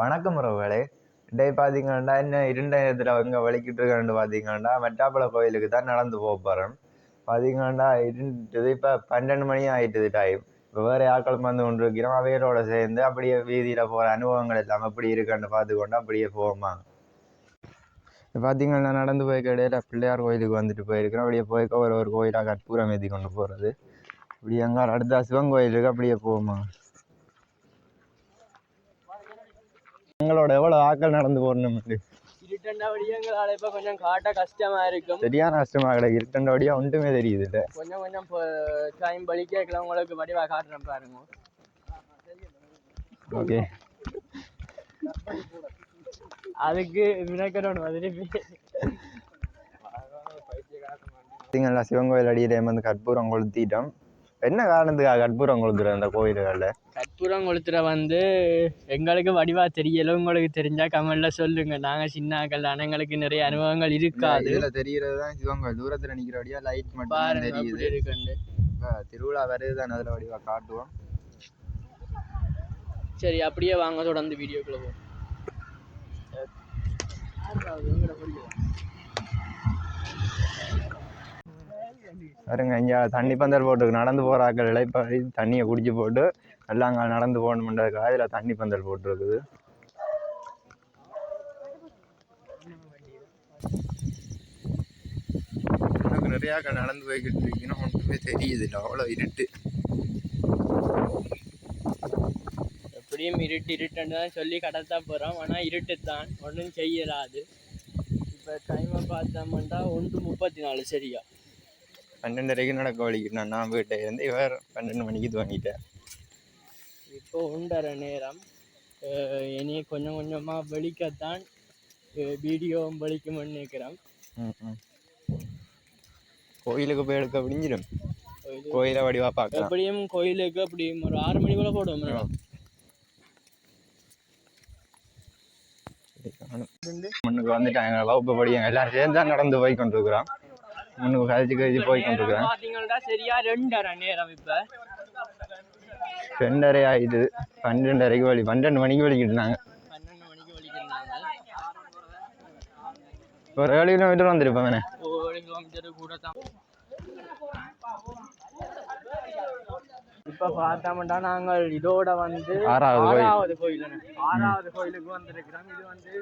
வணக்கம் உறவுகளே. டே பார்த்தீங்கன்னா என்ன இருண்ட நேரத்தில் இங்கே வலிக்கிட்டு இருக்கான்னு பார்த்தீங்கன்னா மெட்டாப்பள கோயிலுக்கு தான் நடந்து போக போகிறேன் பார்த்தீங்கன்னா இருண்டது இப்போ பன்னெண்டு மணி ஆயிட்டுது டைம் இப்போ வேறு ஆட்கள் வந்து கொண்டு இருக்கிறோம் சேர்ந்து அப்படியே வீதியில் போகிற அனுபவங்கள் எல்லாம் எப்படி இருக்கான்னு பார்த்துக்கொண்டு அப்படியே போவோமா? இப்போ பார்த்தீங்கன்னா நடந்து போய் இடையில பிள்ளையார் கோயிலுக்கு வந்துட்டு போயிருக்கிறோம். அப்படியே போய் ஒரு ஒரு கோயிலாக கற்பூரம் ஏற்றி கொண்டு போகிறது இப்படி எங்கே அடுத்த சிவன் கோயிலுக்கு அப்படியே போவோமா? எங்களோட எவ்வளோ ஆட்கள் நடந்து போடணும்னு இருட்டண்டா வழியங்களால இப்ப கொஞ்சம் காட்ட கஷ்டமா இருக்கும். சரியான கஷ்டமாக கிடக்கு இருட்டண்டோடியாக ஒன்றுமே தெரியுது இல்லை. கொஞ்சம் கொஞ்சம் டைம் பலி கேட்கல உங்களுக்கு வடிவா காட்டுறேன் பாருங்க. ஓகே. அதுக்கு வினக்கரோட மாதிரி. சிவன் கோயில் அடியிலே வந்து கற்பூரம் கொளுத்திட்டோம். என்ன காரணத்துக்காக கற்பூரம் கொளுத்துறோம் அந்த கோயில்களில்? கற்பூரம் கொளுத்துற வந்து எங்களுக்கு வடிவா தெரியல. உங்களுக்கு தெரிஞ்சா கமெண்ட்ல சொல்லுங்க. நாங்க சின்ன ஆக்கள் ஆனா எங்களுக்கு நிறைய அனுபவங்கள் இருக்காது. இதில் தெரிகிறது தான் சிவன் கோயில் தூரத்தில் நிற்கிறபடியா லைட் மட்டும் தெரியுது. திருவிழா வருது தான் அதில் வடிவாக காட்டுவோம். சரி அப்படியே வாங்க தொடர்ந்து வீடியோக்குள்ள போவோம். பாருங்க இங்கே தண்ணி பந்தல் போட்டு நடந்து போகிற ஆக்கள் இப்போ தண்ணியை குடிச்சு போட்டு எல்லாம் அங்கே நடந்து போகணுன்றதுக்காக இதில் தண்ணி பந்தல் போட்டிருக்குது. எனக்கு நிறைய நடந்து போய்கிட்டு இருக்கீங்கன்னா ஒன்றுமே தெரியுது இல்லை அவ்வளோ இருட்டு. எப்படியும் இருட்டு இருட்டுன்னு தான் சொல்லி கடத்தா போகிறோம் ஆனால் இருட்டு தான். ஒன்றும் செய்யலாது. இப்போ டைமை பார்த்தோம்னா ஒன்று முப்பத்தி நாலு சரியா? பன்னெண்டரைக்கு நடக்க வலிக்கிறேன் நான் வீட்டை இருந்து இவர் பன்னெண்டு மணிக்கு துவங்கிட்டேன் இப்போ உண்டற நேரம் இனி கொஞ்சம் கொஞ்சமாக வெளிக்கத்தான் வீடியோவும் வெளிக்கும்னு நினைக்கிறேன். கோயிலுக்கு போய் எடுக்க விடிஞ்சிடும். கோயிலை வடிவா பார்க்கலாம். எப்படியும் கோயிலுக்கு அப்படியும் ஒரு ஆறு மணி போல போடுவோம். முன்னுக்கு வந்துட்டாங்க. வகுப்பு படிங்க எல்லாரும் சேர்ந்து தான் நடந்து போய் கொண்டிருக்கிறோம். முன்னுக்கு கழிச்சு கழிச்சு போய் கொண்டிருக்கிறேன். பாத்தீங்கன்னா சரியா ரெண்டரை நேரம் இப்ப. ரெண்டரை ஆயிடுது பன்னெண்டரைக்கு வழி பன்னெண்டு மணிக்கு பன்னெண்டு மணிக்கு வலிக்கிறாங்க ஒரு ஏழு கிலோமீட்டர் வந்துருப்பாங்கண்ணே ஒரு கிலோமீட்டர் கூட தான். இப்ப பார்த்தோம்னா நாங்கள் இதோட வந்து ஆறாவது கோயில். ஆறாவது கோயில் ஆறாவது கோயிலுக்கு வந்திருக்கிறோம். இது வந்து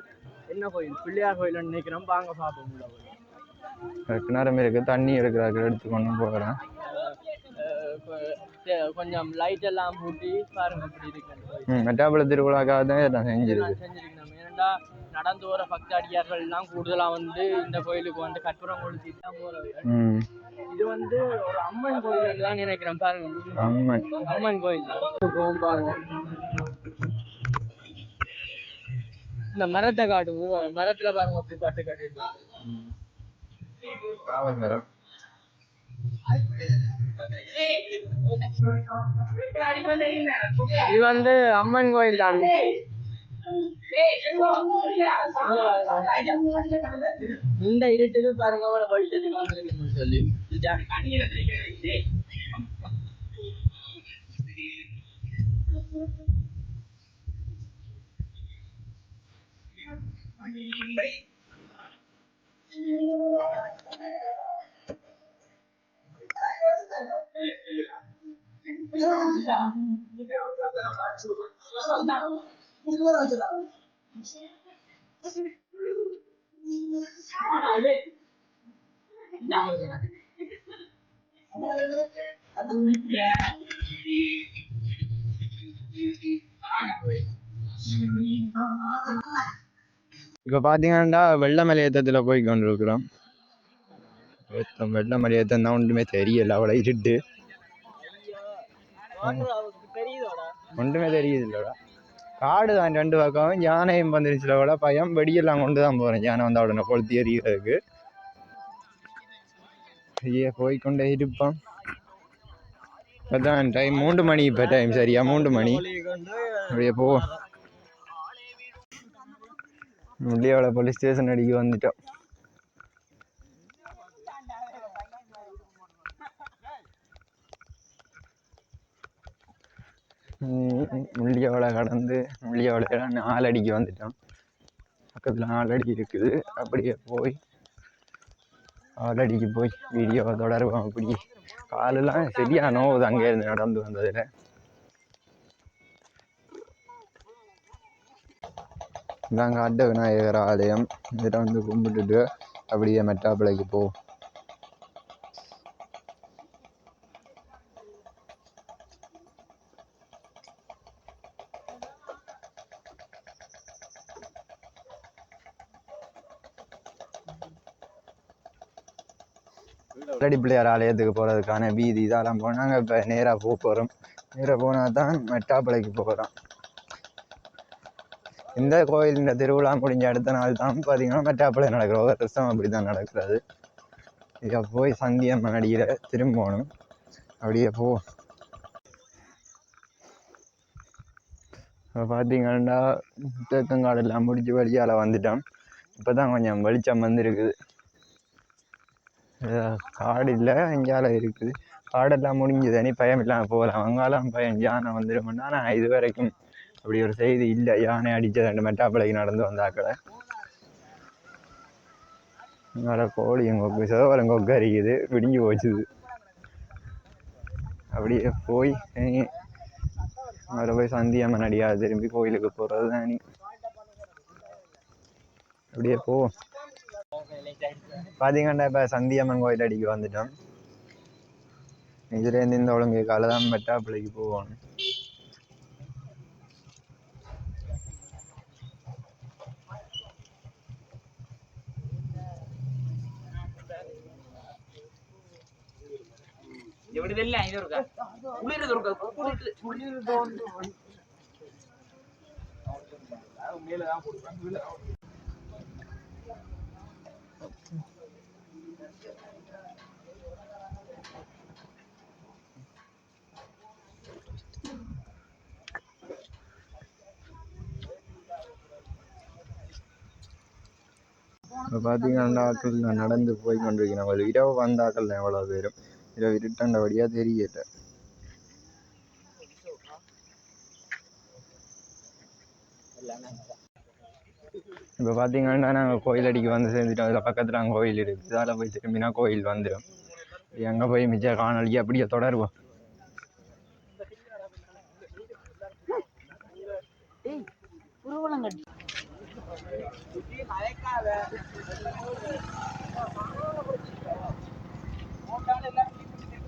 என்ன கோயில்? பிள்ளையார் கோயில் நினைக்கிறோம். வாங்க பார்ப்போம் உள்ள போய். கிணறும் இருக்கு. தண்ணி எடுக்கிறார்கள் எடுத்துக்கொண்டு போகிறேன். அஹ் கொ- தெ- கொஞ்சம் லைட் எல்லாம் பூட்டி பாருங்க அப்படி இருக்கு மெட்டாபுல திருவிழாக்காக தான் இதெல்லாம் செஞ்சிருக்கு. செஞ்சிருக்கணும் ஏன்னா நடந்து வர பக்தாடியார்கள் எல்லாம் கூடுதலா வந்து இந்த கோயிலுக்கு வந்து கற்பூரம் கொளுத்திட்டு தான் ம். இது வந்து ஒரு அம்மன் கோயில் தான் நினைக்கிறேன் பாருங்க. ஆமாம் அம்மன் கோயில். போகும் பாருங்க. இந்த மரத்தை காட்டுவோம். மரத்துல பாருங்க அப்படி பாட்டு காவல் மரம் இது வந்து அம்மன் கோயில் தான். இந்த இருட்டுக்கு பாருங்க வந்திருக்குன்னு சொல்லி இப்போ பார்த்தீங்கன்னா வெள்ள மலையேற்றத்தில் போய் கொண்டிருக்கிறோம். ஏத்தம் வெள்ள மலையேற்றம் தான் ஒன்றுமே தெரியல அவ்வளோ இருட்டு. ஒன்றுமே தெரியுது இல்லைடா காடு தான் ரெண்டு பக்கம் யானையும் வந்துருச்சுல கூட பயம். வெடியெல்லாம் கொண்டு தான் போகிறேன் யானை வந்து உடனே கொளுத்தி எறிகிறதுக்கு ஐயே போய்க்கொண்டே இருப்பான் இப்போதான் டைம் மூன்று மணி இப்போ டைம் சரியா? மூன்று மணி. அப்படியே போ. முள்ளியோட போலீஸ் ஸ்டேஷன் அடிக்க வந்துட்டோம் முள்ளியவளை கடந்து முள்ளியவளையில நாலடிக்கு வந்துட்டோம் பக்கத்தில் நாலடி இருக்குது அப்படியே போய் நாலடிக்கு போய் வீடியோ தொடருவோம் அப்படி காலெல்லாம் சரியாக நோவுது அங்கேருந்து நடந்து வந்ததில் நாங்கள் அட்ட விநாயகர் ஆலயம் இதில் வந்து கும்பிட்டுட்டு அப்படியே மெட்டாப்பிளைக்கு போ. ரெடி பிள்ளையார் ஆலயத்துக்கு போகிறதுக்கான வீதி இதெல்லாம் போனாங்க இப்போ நேராக போக போகிறோம் நேராக போனால் தான் மெட்டாப்பிளைக்கு போகிறோம் இந்த கோயில் இந்த திருவிழா முடிஞ்ச அடுத்த நாள் தான் பார்த்தீங்கன்னா மெட்டாப்பிளை நடக்கிற ஒரு வருஷம் அப்படி தான் நடக்கிறது. இதை போய் சந்தியம்மன் அடியில் திரும்பணும் அப்படியே போ. இப்போ பார்த்தீங்கன்னா தேக்கங்காடெல்லாம் முடிஞ்சு வழியால் வந்துட்டோம். இப்போ தான் கொஞ்சம் வெளிச்சம் வந்திருக்குது. காடு இல்லை இங்கால இருக்குது. காடெல்லாம் முடிஞ்சது இனி பயம் இல்லாமல் போகலாம். அங்காலாம் பயம் யானை வந்துடும்னா ஆனால் இது வரைக்கும் அப்படி ஒரு செய்தி இல்லை. யானை அடித்த ரெண்டு மெட்டாப்பிளைக்கு நடந்து வந்தாக்கள இங்கால கோழி கொக்கு சிதவரம் கொக்கு அரிக்குது. விடிஞ்சு போச்சுது. அப்படியே போய் இனி போய் சந்தியம்மன் அடியா திரும்பி கோயிலுக்கு போகிறது தான் இனி. அப்படியே போ. பார்த்தீங்கன்னா இப்போ சந்தியம்மன் கோயில் அடிக்கு வந்துட்டோம். இதுலேருந்து இந்த ஒழுங்கு காலை தான் மெட்டாப்பிள்ளைக்கு போவோம். ಎವಿಡೆಲ್ಲ ಐದು ವರ್ಗ ಉಳಿದ ವರ್ಗ இப்போ பார்த்தீங்கன்னா நடந்து போய் கொண்டிருக்கிறேன் இரவு வந்தாக்கள் எவ்வளோ பேரும் இரவு இருட்டண்டபடியாக தெரியல இப்போ பார்த்தீங்கன்னா நாங்கள் கோயில் அடிக்கு வந்து சேர்ந்துட்டோம். அதில் பக்கத்தில் அங்கே கோயில் இருக்குது அதில் போய் திரும்பினா கோயில் வந்துடும் எங்கே போய் மிச்ச காணொலி அப்படியே தொடருவோம்.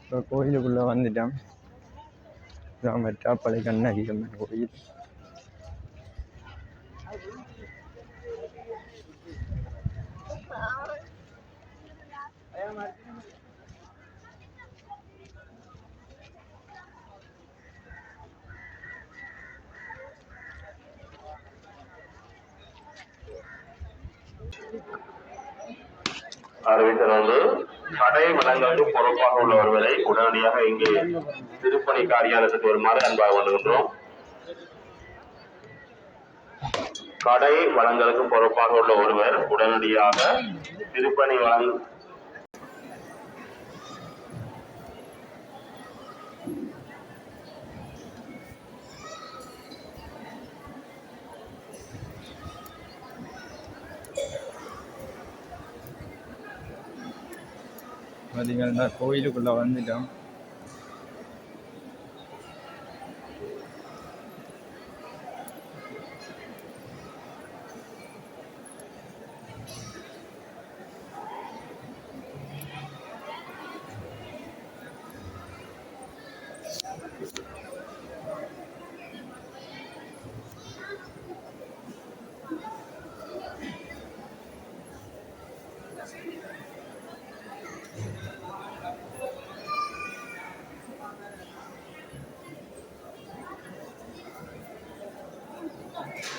இப்போ கோயிலுக்குள்ளே வந்துட்டேன். ராமர் மெட்டாப்பளை கண்ணகி அம்மன் கோயில் அறிவித்ததோடு கடை வளங்களுக்கு பொறுப்பாக உள்ள ஒருவரை உடனடியாக இங்கு திருப்பணி காரியாலயத்துக்கு வருமாறு அன்பாக வேண்டுகின்றோம் கடை வளங்களுக்கு பொறுப்பாக உள்ள ஒருவர் உடனடியாக திருப்பணி வளங் பார்த்தீங்கன்னா கோயிலுக்குள்ளே வந்துவிட்டோம்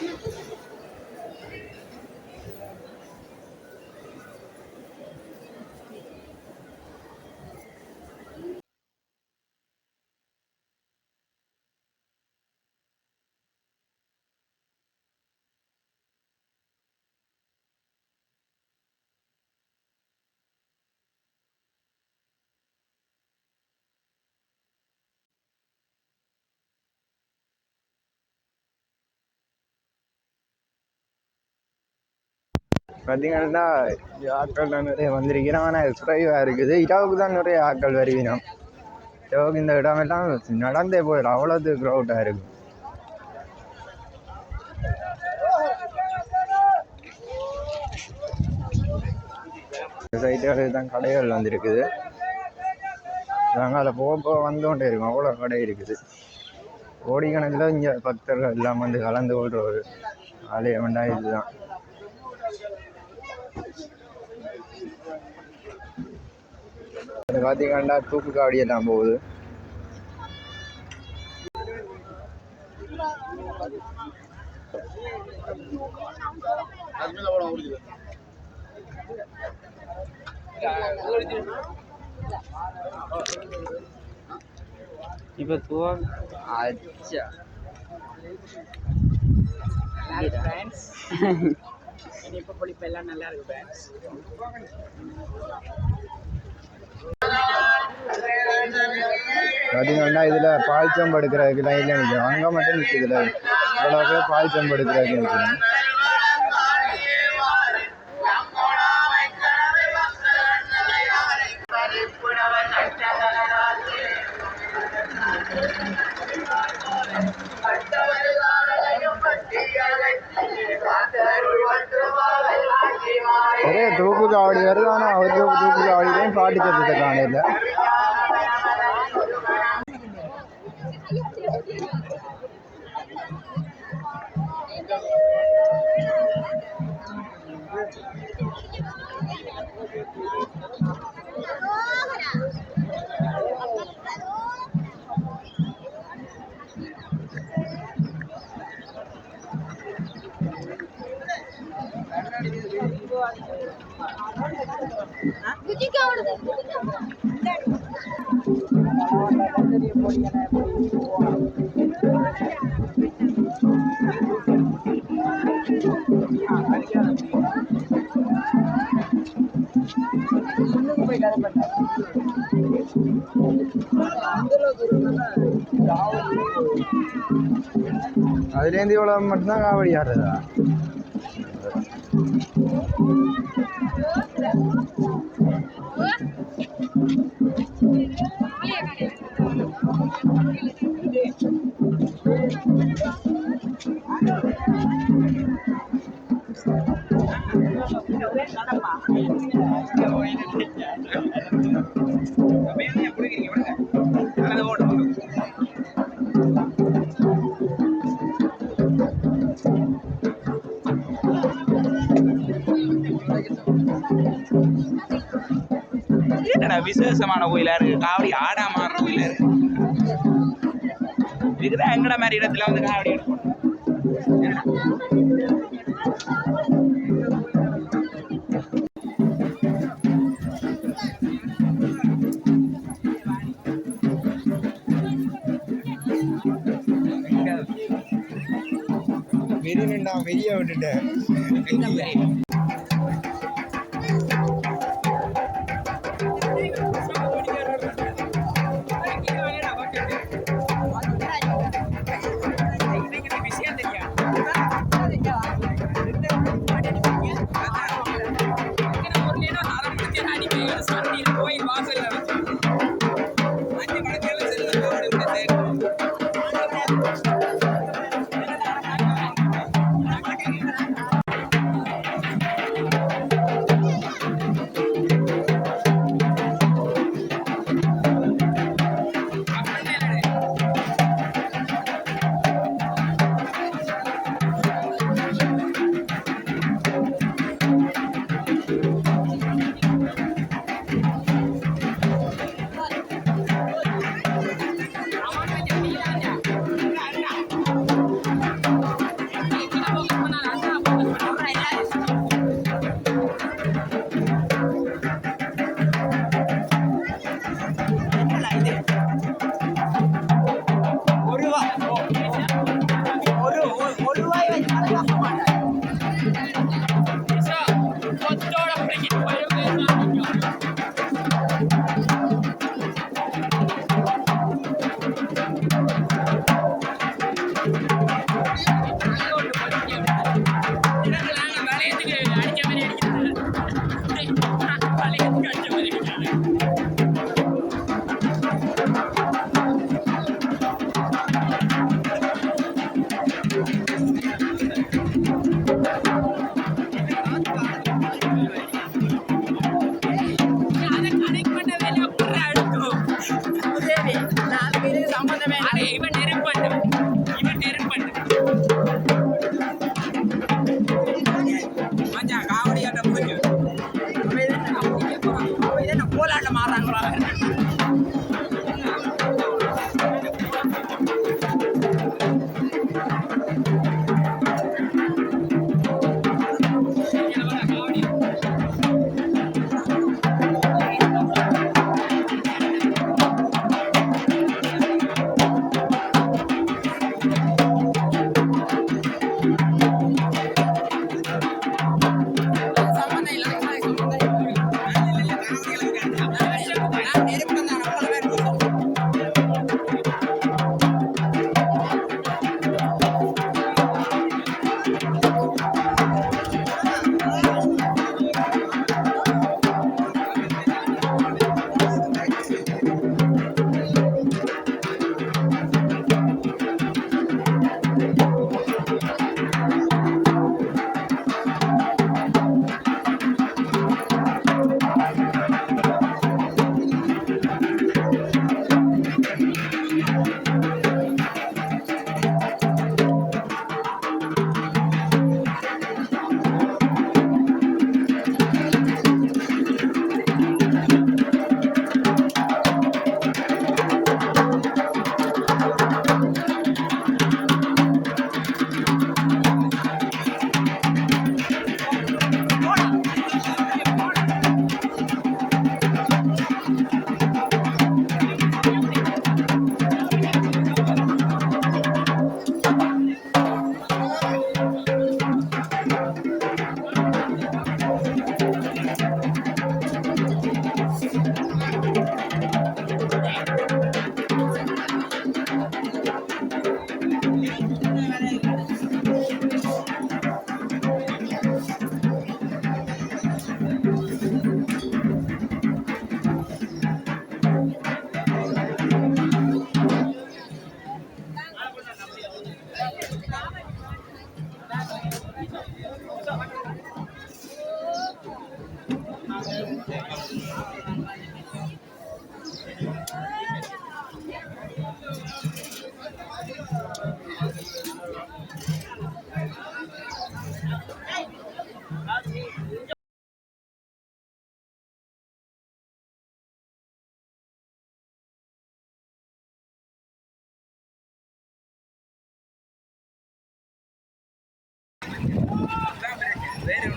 Yeah. பார்த்தீங்கன்னா ஆட்கள் தான் நிறைய வந்திருக்கிறோம். ஆனால் குறைவாக இருக்குது. இரவுக்கு தான் நிறைய ஆட்கள் வருவினோம் இரவுக்கு இந்த இடமெல்லாம் நடந்தே போயிடும். அவ்வளோது க்ரௌட்டாக இருக்கும் சைட்டுகளுக்கு தான் கடைகள் வந்திருக்குது. நாங்கள் அதில் போக போக வந்து கொண்டே இருக்கோம். அவ்வளோ கடை இருக்குது. கோடிக்கணக்கில் இங்கே பக்தர்கள் எல்லாம் வந்து கலந்து கொள்கிற ஒரு ஆலயம்டா இதுதான் அது பார்த்தீங்கன்னா தூக்கு காவடி எல்லாம் போகுது. இப்போ அச்சா. எல்லாம் நல்லா இருக்கு பார்த்தீங்கன்னா இதில் பால் சம்பு எடுக்கிறதுக்கு லைனில் நிற்கும் அங்கே மட்டும் நிற்குதுல இவ்வளோ பால் சம்பு எடுக்கிறதுக்கு நிற்கணும் ஒரே தூக்கு காவடி வருது. ஆனால் ஒரு தூக்கு தூக்கு காவடிலையும் பாட்டு சத்தத்தை காணல அதுலேருந்து இவ்வளோ மட்டும்தான் காவடி ஆடுறதா Thank you. என்னடா விசேஷமான கோயிலா இருக்கு? காவடி ஆடா மாறுற கோயிலா இருக்கு? இதுக்குதான் எங்கடா மாதிரி இடத்துல வந்து காவடி எடுக்கணும். நான் வெளியே விட்டுட்டேன்.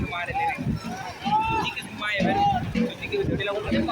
வேற ஒன்று மாடல் இருக்கு சுத்திக்கு சும்மா வேறு சுத்திக்கு